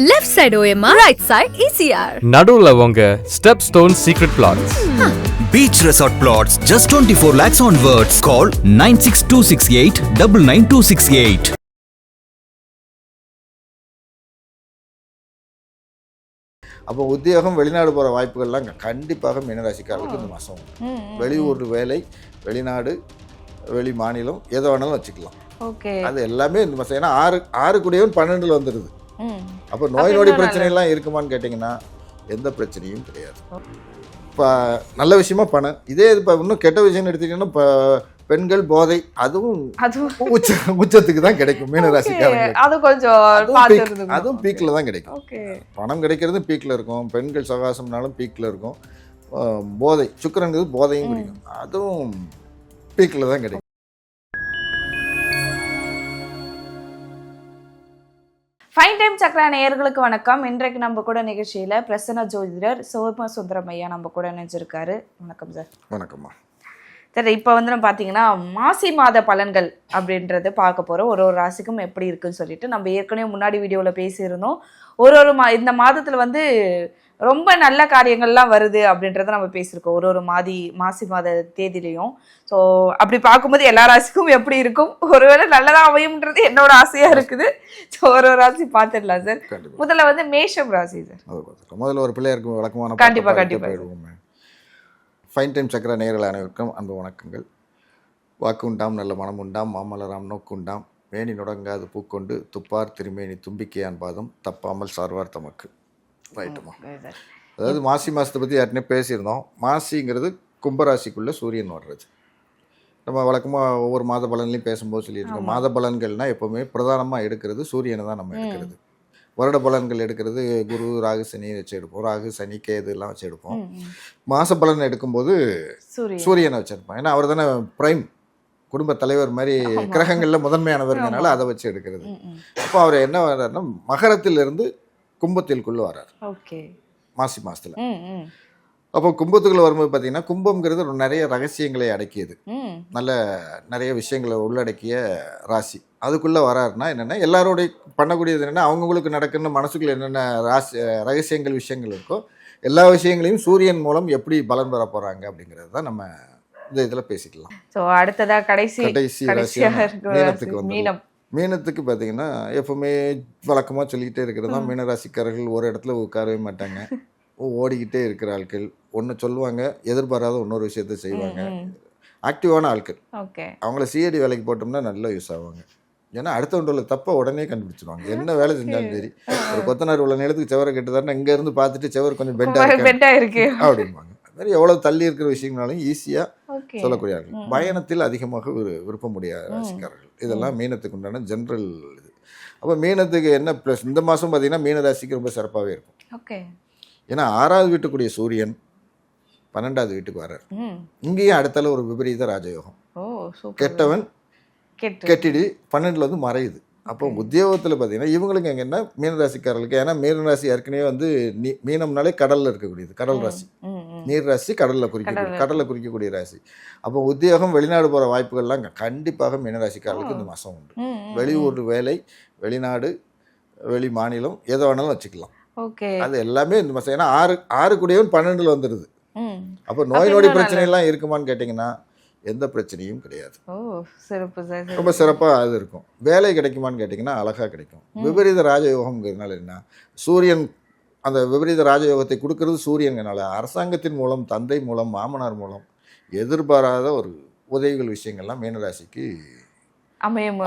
Left side OMR right side ECR நடுவுல உங்க step stone secret plots Beach Resort Plots just 24 lakhs onwards. Call 96268 99268. அப்போ உத்தியோகம் வெளிநாடு போகிற வாய்ப்புகள்லாம் கண்டிப்பாக மீனராசிக்காரர்களுக்கு இந்த மாதம் வெளியூர் வேலை வெளிநாடு வெளி மாநிலம் எதை வேணாலும் வச்சுக்கலாம். ஓகே. அது எல்லாமே இந்த மாதம் ஏன்னா ஆறு ஆறு பன்னெண்டில் வந்துடுது அப்போ நோய் நொடி பிரச்சனைலாம் இருக்குமான்னு கேட்டிங்கன்னா எந்த பிரச்சனையும் கிடையாது. இப்போ நல்ல விஷயமா பணம் இதே இது இப்போ இன்னும் கெட்ட விஷயம்னு எடுத்துக்கிட்டிங்கன்னா இப்போ பெண்கள் போதை அதுவும் உச்ச உச்சத்துக்கு தான் கிடைக்கும். Okay. மீனராசிக்காரங்களுக்கு அது கொஞ்சம் அதுவும் பீக்கில் தான் கிடைக்கும். பணம் கிடைக்கிறது பீக்கில் இருக்கும். பெண்கள் சகாசம்னாலும் பீக்கில் இருக்கும். போதை. சுக்கரங்கிறது போதையும் கிடைக்கும் அதுவும் பீக்கில் தான் கிடைக்கும். ஃபைன் டைம் சக்கரா நேயர்களுக்கு வணக்கம். இன்றைக்கு நம்ம கூட நிகழ்ச்சியில பிரசன்ன ஜோதிடர் சோம சுந்தரம் ஐயா நம்ம கூட நினைச்சிருக்காரு வணக்கம் சார். வணக்கம்மா. சரி இப்போ வந்து நம்ம பார்த்தீங்கன்னா மாசி மாத பலன்கள் அப்படின்றது பார்க்க போகிறோம் ஒரு ஒரு ராசிக்கும் எப்படி இருக்குன்னு சொல்லிட்டு நம்ம ஏற்கனவே முன்னாடி வீடியோவில் பேசியிருந்தோம். ஒரு ஒரு மா இந்த மாதத்தில் வந்து ரொம்ப நல்ல காரியங்கள்லாம் வருது அப்படின்றத நம்ம பேசியிருக்கோம். ஒரு ஒரு மாதி மாசி மாத தேதியிலையும். ஸோ அப்படி பார்க்கும்போது எல்லா ராசிக்கும் எப்படி இருக்கும்? ஒருவேளை நல்லதாக அமையும்ன்றது என்னோட ஆசையாக இருக்குது. ஸோ ஒரு ஒரு ராசி பார்த்துடலாம் சார் கண்டிப்பாக முதல்ல வந்து மேஷம் ராசி சார் முதல்ல ஒரு பிள்ளையருக்கு வழக்கமான கண்டிப்பா, பாட்டை கண்டிப்பா. பாடிட்டு போயிடுவோமே. ஃபைன் டைம் சக்கர நேயர்கள் அனைவருக்கும் அன்பு வணக்கங்கள். வாக்கு உண்டாம் நல்ல மனம் உண்டாம் மாமலராம் நோக்கு உண்டாம். மேனி நுடங்காது பூக்கொண்டு துப்பார் திருமேனி தும்பிக்கையான் பாதம் தப்பாமல் சார்வார் தமக்கு. ரைட்டுமா அதாவது மாசி மாதத்தை பற்றி ஏற்கனவே பேசியிருந்தோம். மாசிங்கிறது கும்பராசிக்குள்ளே சூரியன் வர்றது நம்ம வழக்கமாக ஒவ்வொரு மாத பலன்லையும் பேசும்போது சொல்லியிருக்கோம். மாத பலன்கள்னால் எப்போவுமே பிரதானமாக எடுக்கிறது சூரியனை தான் நம்ம எடுக்கிறது. வருட பலன்கள் எடுக்கிறது குரு ராகு சனி வச்சு எடுப்போம். ராகு சனி கேது எல்லாம் வச்சு எடுப்போம். மாத பலன் எடுக்கும்போது சூரியன். வச்சிருப்போம் ஏன்னா அவர் தானே பிரைம் குடும்ப தலைவர் மாதிரி கிரகங்களில் முதன்மையானவர்னால அதை வச்சு எடுக்கிறது. அப்போ அவர் என்ன வர்றாருன்னா மகரத்திலிருந்து கும்பத்திற்குள்ளே வர்றார் மாசி மாசத்துல. அப்போ கும்பத்துக்குள்ள வரும்போது பார்த்தீங்கன்னா கும்பம்ங்கிறது நிறைய ரகசியங்களை அடக்கியது. நல்ல நிறைய விஷயங்களை உள்ளடக்கிய ராசி. அதுக்குள்ளே வராருன்னா என்னென்னா எல்லாரோடைய பண்ணக்கூடியது என்னென்னா அவங்கவுங்களுக்கு நடக்குன்னு மனசுக்குள்ள என்னென்ன ராசி ரகசியங்கள் விஷயங்கள் இருக்கோ எல்லா விஷயங்களையும் சூரியன் மூலம் எப்படி பலன் பெற போகிறாங்க அப்படிங்கிறது தான் நம்ம இந்த இதில் பேசிக்கலாம். ஸோ அடுத்ததா கடைசி கடைசி மீனத்துக்கு ராசி. வந்து மீனம். மீனத்துக்கு பார்த்தீங்கன்னா எப்பவுமே வழக்கமாக சொல்லிக்கிட்டே இருக்கிறது தான் மீனராசிக்காரர்கள் ஒரு இடத்துல உட்காரவே மாட்டாங்க. ஓடிக்கிட்டே இருக்கிற ஆட்கள். ஒன்று சொல்லுவாங்க எதிர்பாராத இன்னொரு விஷயத்த செய்வாங்க. ஆக்டிவான ஆட்கள். ஓகே. அவங்கள சிஐடி வேலைக்கு போட்டோம்னா நல்லா யூஸ் ஆவாங்க. ஏன்னா அடுத்தவங்கள தப்பை உடனே கண்டுபிடிச்சிருவாங்க என்ன வேலை செஞ்சாலும் சரி. ஒரு கொத்தனார் உள்ள நேரத்துக்கு செவரை கட்டுதாருன்னா இங்க இருந்து பார்த்துட்டு செவர் கொஞ்சம் பெண்டா இருக்கு. அப்படிம்பாங்க. அது மாதிரி எவ்வளவு தள்ளி இருக்கிற விஷயங்களாலும் ஈஸியா ஓகே. சொல்லக்கூடிய ஆட்கள் பயணத்தில் அதிகமாக விரு- விருப்பமுடைய ராசிக்காரர்கள். இதெல்லாம் மீனத்துக்கு உண்டான ஜென்ரல் இது. அப்போ மீனத்துக்கு என்ன ப்ளஸ் இந்த மாதம் பார்த்தீங்கன்னா மீன ராசிக்கு ரொம்ப சிறப்பாகவே இருக்கும். ஓகே. ஏன்னா ஆறாவது வீட்டுக்குரிய சூரியன் பன்னெண்டாவது வீட்டுக்கு வர்றார். இங்கேயும் அடுத்தால ஒரு விபரீத ராஜயோகம். கெட்டவன் கெட்டு. கெட்டிடி பன்னெண்டுல வந்து மறையுது. அப்போ உத்தியோகத்தில் பார்த்தீங்கன்னா இவங்களுக்கு எங்க என்ன? மீனராசிக்காரர்களுக்கு ஏன்னா மீனராசி ஏற்கனவே வந்து மீனம்னாலே கடல்ல இருக்கக்கூடியது கடல் ராசி. நீர் ராசி கடல்ல குறிக்கக்கூடிய கடல்ல குறிக்கக்கூடிய ராசி. அப்போ உத்தியோகம் வெளிநாடு போகிற வாய்ப்புகள்லாம் கண்டிப்பாக மீனராசிக்காரர்களுக்கு இந்த மாதம் உண்டு. வெளியூர் வேலை வெளிநாடு வெளி மாநிலம் எதை வேணாலும் வச்சுக்கலாம். ஓகே. அது எல்லாமே இந்த மாதம் ஏன்னா ஆறு ஆறு கூடியவன் பன்னெண்டுல வந்துடுது அப்போ நோய் நொடி பிரச்சனைலாம் இருக்குமான்னு கேட்டிங்கன்னா எந்த பிரச்சனையும் கிடையாது. ரொம்ப சிறப்பாக அது இருக்கும். வேலை கிடைக்குமான்னு கேட்டிங்கன்னா அழகாக கிடைக்கும். விபரீத ராஜயோகம்ங்கிறதுனால என்ன? சூரியன் அந்த விபரீத ராஜயோகத்தை கொடுக்கறது சூரியங்கனால அரசாங்கத்தின் மூலம் தந்தை மூலம் மாமனார் மூலம் எதிர்பாராத ஒரு உதவிகள் விஷயங்கள்லாம் மீனராசிக்கு அமையும்.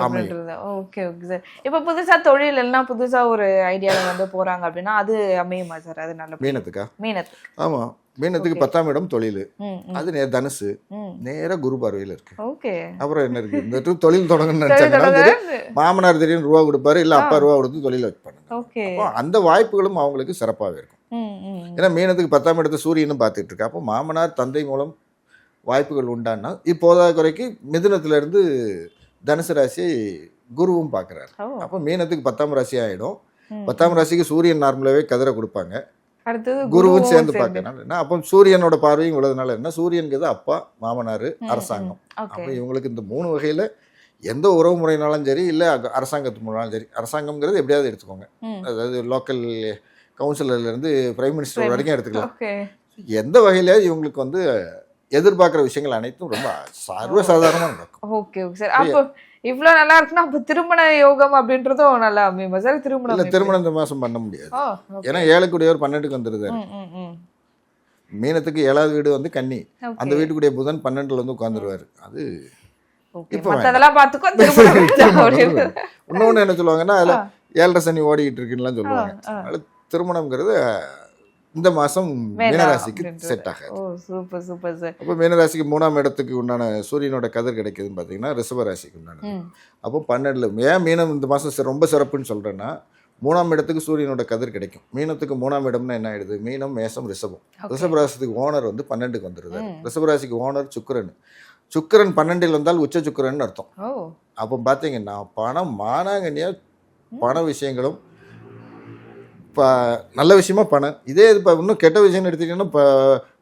ஓகே ஓகே சார் இப்போ புதுசா தொழில் எல்லாம் புதுசா ஒரு ஐடியாவில் வந்து போறாங்க அப்படின்னா அது அமையுமா சார் அது நல்ல மீனத்துக்கா? மீனத்துக்கு. ஆமாம் மீனத்துக்கு பத்தாம் இடம் தொழில். அது நே தனுசு. நேராக குரு பார்வையில் இருக்கு. ஓகே அப்புறம் என்ன இருக்கு? இந்த தொழில் தொடங்கணும்னு நினச்சாங்கன்னா தெரியும் மாமனார் திடீர்னு ரூபா கொடுப்பாரு இல்லை அப்பா ரூபா கொடுத்து தொழில் வைப்பாங்க அந்த வாய்ப்புகளும் அவங்களுக்கு சிறப்பாகவே இருக்கும். ஏன்னா மீனத்துக்கு பத்தாம் இடத்து சூரியனும் பார்த்துட்டு இருக்கா. அப்போ மாமனார் தந்தை மூலம் வாய்ப்புகள் உண்டான்னா இப்போதா குறைக்கு மிதுனத்துல இருந்து தனுசு ராசி குருவும் பார்க்குறாரு. அப்போ மீனத்துக்கு பத்தாம் ராசி ஆகிடும். பத்தாம் ராசிக்கு சூரியன் நார்மலாகவே கதிரை கொடுப்பாங்க. குருவும் சேர்ந்து பார்க்கறனால என்ன? அப்போ சூரியனோட பார்வையும் உள்ளதுனால என்ன? சூரியன்கிறது அப்பா மாமனார் அரசாங்கம். அப்போ இவங்களுக்கு இந்த மூணு வகையில் எந்த உறவு முறையினாலும் சரி இல்லை அரசாங்கத்து மூலமாலும் சரி அரசாங்கம்ங்கிறது எப்படியாவது எடுத்துக்கோங்க. அதாவது லோக்கல் கவுன்சிலர்லேருந்து பிரைம் மினிஸ்டர் வரைக்கும் எடுத்துக்கலாம். எந்த வகையில இவங்களுக்கு வந்து எதிர்பார்க்குற விஷயங்கள் அனைத்தும் ரொம்ப சர்வசாதாரணமாக நடக்கும் ஓகே ஓகே சார். அப்போ இவ்ளோ நல்லா இருக்குன்னா அப்போ திருமண யோகம் அப்படின்றதும் நல்லா அமையுமா சார்? திருமணம் இல்லை? திருமணம் இந்த மாதம் பண்ண முடியாது. ஏன்னா ஏழுக்குடையவர் பன்னெண்டுக்கு வந்துருது. மீனத்துக்கு ஏழாவது வீடு வந்து கன்னி. அந்த வீட்டுக்குடைய புதன் பன்னெண்டுல வந்து உட்காந்துருவாரு அது. இன்னொன்று என்ன சொல்லுவாங்கன்னா அதில் ஏழரை சனி ஓடிக்கிட்டு இருக்குன்னுலாம் சொல்லுவாங்க. திருமணம்ங்கிறது இந்த மாதம் மீனராசிக்கு. செட் ஆகாது. சூப்பர் சூப்பர் சார் அப்போ மீனராசிக்கு மூணாம் இடத்துக்கு உண்டான சூரியனோட கதிர் கிடைக்குதுன்னு பார்த்தீங்கன்னா ரிஷப ராசிக்கு உண்டானது. ம். அப்போ பன்னெண்டுல ஏன் மீனம் இந்த மாதம் ரொம்ப சிறப்புன்னு சொல்கிறேன்னா மூணாம் இடத்துக்கு சூரியனோட கதிர் கிடைக்கும். மீனத்துக்கு மூணாம் இடம்னா என்ன ஆயிடுது? மீனம் மேசம் ரிஷபம். ரிஷபராசிக்கு ஓனர் வந்து பன்னெண்டுக்கு வந்துடுது ரிஷபராசிக்கு ஓனர் சுக்கிரன். சுக்கிரன் பன்னெண்டில் வந்தால் உச்ச சுக்கிரன் அர்த்தம். அப்போ பார்த்தீங்கன்னா பணம் மானாங்கனியாக பண விஷயங்களும் இப்போ நல்ல விஷயமா பணம் இதே இப்போ இன்னும் கெட்ட விஷயம்னு எடுத்துக்கிட்டீங்கன்னா இப்போ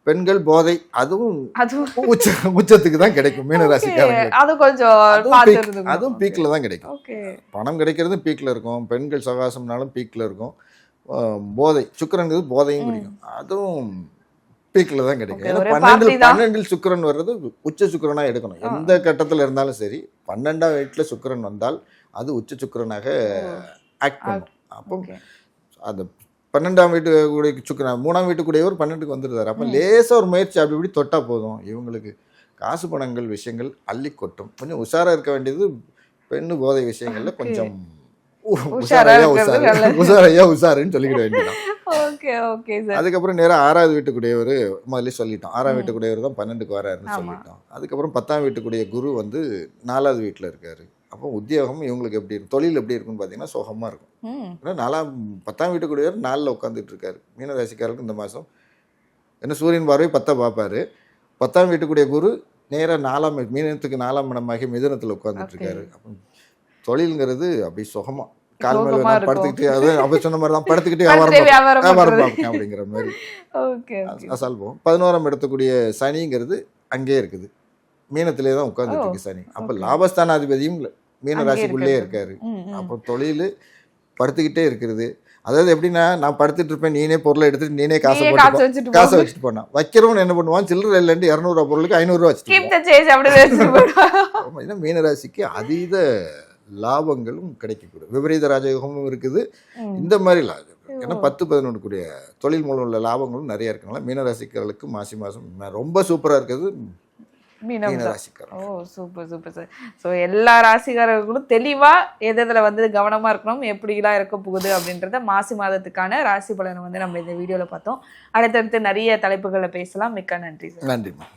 பெண்கள் போதை அதுவும் அதுவும் உச்ச உச்சத்துக்கு தான் கிடைக்கும். மீனராசிக்காரங்க அது கொஞ்சம் அதுவும் பீக்கில் தான் கிடைக்கும். பணம் கிடைக்கிறதும் பீக்கில் இருக்கும் பெண்கள் சகாசம்னாலும் பீக்கில் இருக்கும். போதை சுக்கிரன்கிறது போதையும் கிடைக்கும். அதுவும் பீக்கில் தான் கிடைக்கும். ஏன்னா ஒரே பன்னெண்டில் சுக்கிரன் வர்றது உச்ச சுக்கிரனா எடுக்கணும். எந்த கட்டத்தில் இருந்தாலும் சரி பன்னெண்டாம் வீட்டில் சுக்கிரன் வந்தால் அது உச்ச சுக்கிரனாக ஆக்ட் பண்ணும். அப்போ அந்த பன்னெண்டாம் வீட்டு கூடிய சுக்கிரன் மூணாம் வீட்டுக்குடையவர் பன்னெண்டுக்கு வந்துருந்தார். அப்போ லேசாக ஒரு முயற்சி அப்படி இப்படி தொட்டா போதும். இவங்களுக்கு காசு பணங்கள் விஷயங்கள் அள்ளி கொட்டும். கொஞ்சம் உஷாரா இருக்க வேண்டியது பெண்ணு போதை விஷயங்கள்ல கொஞ்சம் உஷாரையா உஷாரு. உஷாரையா உஷாருன்னு சொல்லிக்கிட வேண்டியதான் ஓகே ஓகே சார். அதுக்கப்புறம் நேரா ஆறாவது வீட்டுக்குடையவர் முதல்ல சொல்லிட்டோம். ஆறாம் வீட்டுக்குடையவர் தான் பன்னெண்டுக்கு வராருன்னு. சொல்லிட்டோம். அதுக்கப்புறம் பத்தாம் வீட்டுக்குடைய குரு வந்து நாலாவது வீட்டில் இருக்காரு. அப்போ உத்தியோகம் இவங்களுக்கு எப்படி இருக்கும்? தொழில் எப்படி இருக்குன்னு பார்த்தீங்கன்னா சுகமாக இருக்கும். ஏன்னா நாலாம் பத்தாம் வீட்டுக்குடையவர் நாலில் உட்காந்துட்டு இருக்காரு மீனராசிக்காரருக்கு இந்த மாதம். என்ன சூரியன் பார்வை பத்தை பார்ப்பாரு. பத்தாம் வீட்டுக்குடைய குரு நேராக நாலாம் மீனத்துக்கு நாலாம் இடமாகி மிதுனத்தில் உட்காந்துட்டு. இருக்காரு அப்போ தொழில்ங்கிறது அப்படி சுகமா. கால் மேல. படுத்துக்கிட்டு அது அவ சொன்ன மாதிரி தான் படுத்துக்கிட்டே வியாபாரம் வியாபாரம் பார்ப்பேன். அப்படிங்கிற மாதிரி. அசால்போம் பதினோராம் இடத்துக்குரிய சனிங்கிறது அங்கேயே இருக்குது. மீனத்திலே தான் உட்காந்துட்டு இருக்கு சனி. அப்போ. லாபஸ்தானாதிபதியும் மீன இருக்கிறது. இருக்காரு. ம் ம். அப்போ தொழில் படுத்துக்கிட்டே இருக்கிறது. அதாவது எப்படின்னா நான் படுத்துட்டு இருப்பேன் நீனே பொருளை எடுத்துட்டு நீனே காசை போட்டு காசு வச்சுட்டு காசை போ. வச்சுட்டு போனான் வைக்கிறவன் என்ன பண்ணுவான்? சில்லறை இல்லைன்னு இரநூறுவா பொருளுக்கு ஐநூறுரூவா வச்சுட்டு மீனராசிக்கு அதீத லாபங்களும் கிடைக்கக்கூடும். விபரீத ராஜயோகமும் இருக்குது. இந்த மாதிரி லாபம் ஏன்னா பத்து பதினொன்று கூடிய தொழில் மூலம் உள்ள லாபங்களும் நிறைய இருக்கனால மீனராசிக்காரர்களுக்கு மாசி மாதம் ரொம்ப சூப்பராக இருக்கிறது. மீனராசிக்காரர் oh super super sir so எல்லா ராசிக்காரர்களும் தெளிவா எது எதுல வந்து கவனமா இருக்கணும் எப்படிலாம் இருக்க போகுது அப்படின்றத மாசி மாதத்துக்கான ராசி பலனை வந்து நம்ம இந்த வீடியோல பார்த்தோம். அடுத்தடுத்து நிறைய தலைப்புகளை பேசலாம். மிக்க நன்றி சார். நன்றிம்மா.